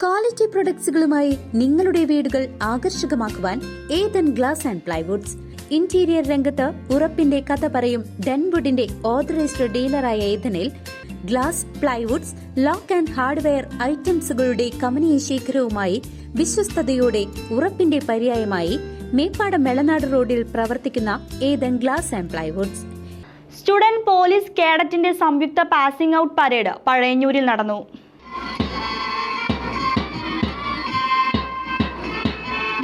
Quality പ്രൊഡക്ട്സുകളുമായി നിങ്ങളുടെ വീടുകൾ ആകർഷകമാക്കുവാൻ Ethan glass and plywoods interior രംഗത്ത് ഉറപ്പിന്റെ കഥ പറയും ഡെൻവുഡിന്റെ ഓതറൈസ്ഡ് ഡീലറായ ഏതനിൽ glass plywoods lock and hardware ഐറ്റംസുകളുടെ കമനീയ ശേഖരവുമായി വിശ്വസ്തയോടെ ഉറപ്പിന്റെ പര്യായമായി മേപ്പാടം മെളനാട് റോഡിൽ പ്രവർത്തിക്കുന്ന Ethan glass and plywoods student police കേഡറ്റിന്റെ സംയുക്ത പാസിംഗ് ഔട്ട് പരേഡ് പഴയന്നൂരിൽ നടന്നു.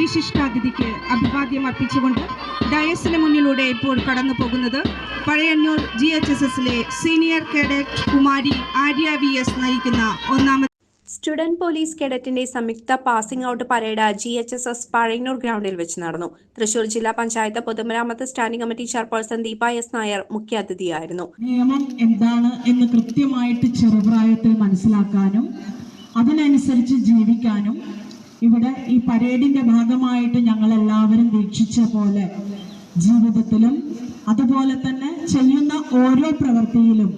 വിശിഷ്ടാതിഥിക്ക് അഭിവാദ്യം അർപ്പിച്ചുകൊണ്ട് ഡയസിന് മുന്നിലൂടെ ഇപ്പോൾ കടന്നു പോകുന്നത് പഴയന്നൂർ ജി എച്ച് എസ് എസിലെ സീനിയർ കേഡറ്റ് കുമാരി ആര്യ വി എസ് നയിക്കുന്ന ഒന്നാമത് സ്റ്റുഡന്റ് പോലീസ് കേഡറ്റിന്റെ സംയുക്ത passing out parade G H S S Pazhayannur ഗ്രൗണ്ടിൽ വെച്ച് നടന്നു. തൃശൂർ ജില്ലാ പഞ്ചായത്ത് പൊതുമരാമത്ത് standing committee chairperson Deepa S Nair മുഖ്യാതിഥിയായിരുന്നു നിയമം എന്താണ് എന്ന് കൃത്യമായിട്ട് ചെറുപ്രായത്തിൽ മനസ്സിലാക്കാനും അതിനനുസരിച്ച് ജീവിക്കാനും ഇവിടെ ഈ പരേഡിന്റെ ഭാഗമായിട്ട് ഞങ്ങൾ എല്ലാവരും വീക്ഷിച്ച പോലെ ജീവിതത്തിലും അതുപോലെ തന്നെ ചെയ്യുന്ന ഓരോ പ്രവൃത്തിയിലും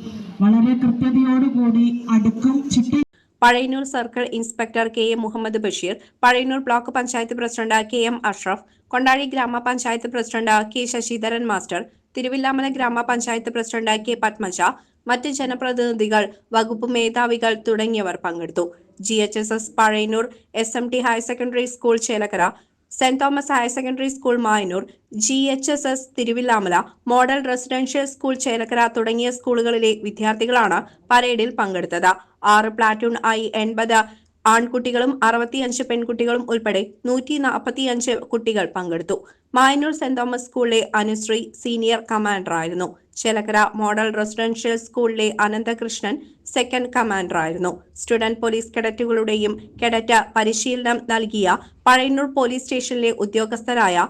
വളരെ കൃത്യതയോടുകൂടി അടുക്കും ചിട്ടി Pazhayannur circle inspector K M Muhammad Basheer Pazhayannur block panchayat president K M Ashraf Kondazhy grama panchayat president K Sasidharan master Thiruvilwamala grama panchayat president K Padmaja മറ്റ് ജനപ്രതിനിധികൾ വകുപ്പ് മേധാവികൾ തുടങ്ങിയവർ പങ്കെടുത്തു. G H S S Pazhayannur S M T higher secondary school Chelakkara saint Thomas higher secondary school Mayannur G H S S Thiruvilwamala model residential school Chelakkara തുടങ്ങിയ സ്കൂളുകളിലെ വിദ്യാർത്ഥികളാണ് പരേഡിൽ പങ്കെടുത്തത്. ആറ് പ്ലാറ്റൂൺ ആയി എൺപത് ആൺകുട്ടികളും അറുപത്തിയഞ്ച് പെൺകുട്ടികളും ഉൾപ്പെടെ നൂറ്റി നാൽപ്പത്തിയഞ്ച് കുട്ടികൾ പങ്കെടുത്തു. മായന്നൂർ സെന്റ് തോമസ് സ്കൂളിലെ അനുശ്രീ സീനിയർ കമാൻഡറായിരുന്നു. ചേലക്കര മോഡൽ റെസിഡൻഷ്യൽ സ്കൂളിലെ അനന്തകൃഷ്ണൻ സെക്കൻഡ് കമാൻഡറായിരുന്നു സ്റ്റുഡന്റ് പോലീസ് കേഡറ്റുകളുടെയും കേഡറ്റ് പരിശീലനം നൽകിയ പഴയന്നൂർ പോലീസ് സ്റ്റേഷനിലെ ഉദ്യോഗസ്ഥരായ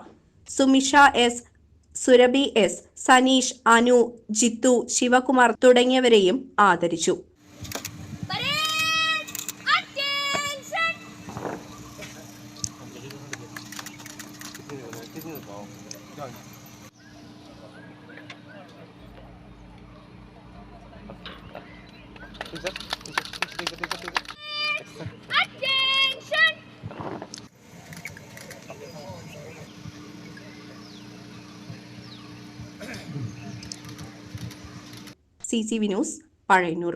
സുമിഷ എസ് സുരഭി എസ് സനീഷ് അനു ജിത്തു ശിവകുമാർ തുടങ്ങിയവരെയും ആദരിച്ചു. C C V news Pazhayannur